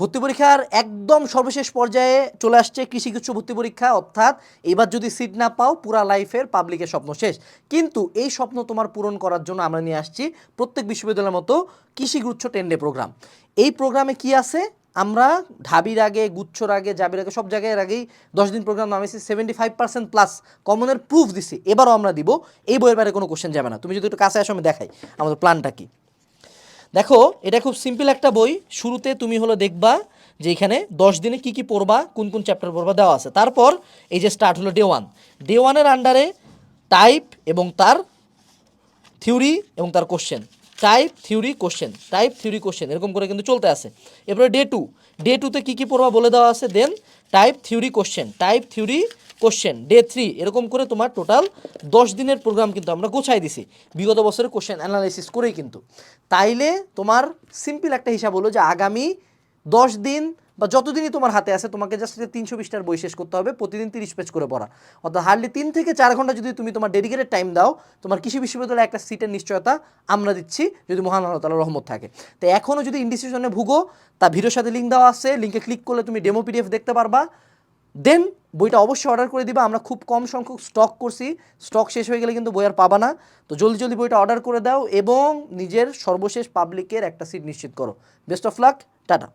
ভর্তি পরীক্ষার একদম সর্বশেষ পর্যায়ে চলে আসছে কৃষি গুচ্ছ ভর্তি পরীক্ষা, অর্থাৎ এবার যদি সিট না পাও, পুরা লাইফের পাবলিকের স্বপ্ন শেষ। কিন্তু এই স্বপ্ন তোমার পূরণ করার জন্য আমরা নিয়ে আসছি প্রত্যেক বিশ্ববিদ্যালয়ের মতো কৃষি গুচ্ছ টেন ডে প্রোগ্রাম এই প্রোগ্রামে কি আছে? আমরা ঢাবির আগে, গুচ্ছর আগে, জাবির আগে, সব জায়গায় আগেই দশ দিন প্রোগ্রাম নামেছি সেভেন্টি ফাইভ পার্সেন্ট প্লাস কমনের প্রুফ দিছি। এবারও আমরা দিব। এই বইয়ের বাইরে কোনো কোশ্চেন যাবে না। তুমি যদি একটু কাছে আসো, আমি দেখাই আমাদের প্ল্যানটা কি। দেখো, এটা খুব সিম্পল একটা বই। শুরুতে তুমি হলো দেখবা যে এখানে দশ দিনে কি কি পড়বা, কোন কোন চ্যাপ্টার পড়বা দেওয়া আছে। তারপর এই যে স্টার্ট হলো ডে ওয়ান ডে ওয়ানের আন্ডারে টাইপ এবং তার থিওরি এবং তার question type theory question type theory question এরকম করে কিন্তু চলতে আছে। এরপরে ডে টু ডে টুতে কী কী পড়বা বলে দেওয়া আছে? Then type theory question type theory question day three এরকম করে তোমার টোটাল দশ দিনের প্রোগ্রাম কিন্তু আমরা গোছাই দিছি। বিগত বছরের কোশ্চেন অ্যানালাইসিস করেই কিন্তু। তাইলে তোমার সিম্পল একটা হিসাব হলো যে আগামী দশ দিন বা যতদিনই তোমার হাতে আছে, তোমাকে জাস্ট তিনশো বিশটার বই শেষ করতে হবে, প্রতিদিন তিরিশ পেজ করে পড়া। অর্থাৎ হার্ডলি তিন থেকে চার ঘণ্টা যদি তুমি তোমার ডেডিকেটেড টাইম দাও, তোমার কৃষি বিশ্ববিদ্যালয়ে একটা সিটের নিশ্চয়তা আমরা দিচ্ছি, যদি মহান আল্লাহ তালা রহমত থাকে। তো এখনও যদি ইনডিসিশনে ভুগো, তা ভিডিওর সাথে লিঙ্ক দেওয়া আছে লিঙ্কে ক্লিক করলে তুমি ডেমো পিডিএফ দেখতে পারবা। দেন বইটা অবশ্যই অর্ডার করে দিবা। আমরা খুব কম সংখ্যক স্টক করছি। স্টক শেষ হয়ে গেলে কিন্তু বই আর পাবা না। তো জলদি জলদি বইটা অর্ডার করে দাও এবং নিজের সর্বশেষ পাবলিকের একটা সিট নিশ্চিত করো। Best of luck tata.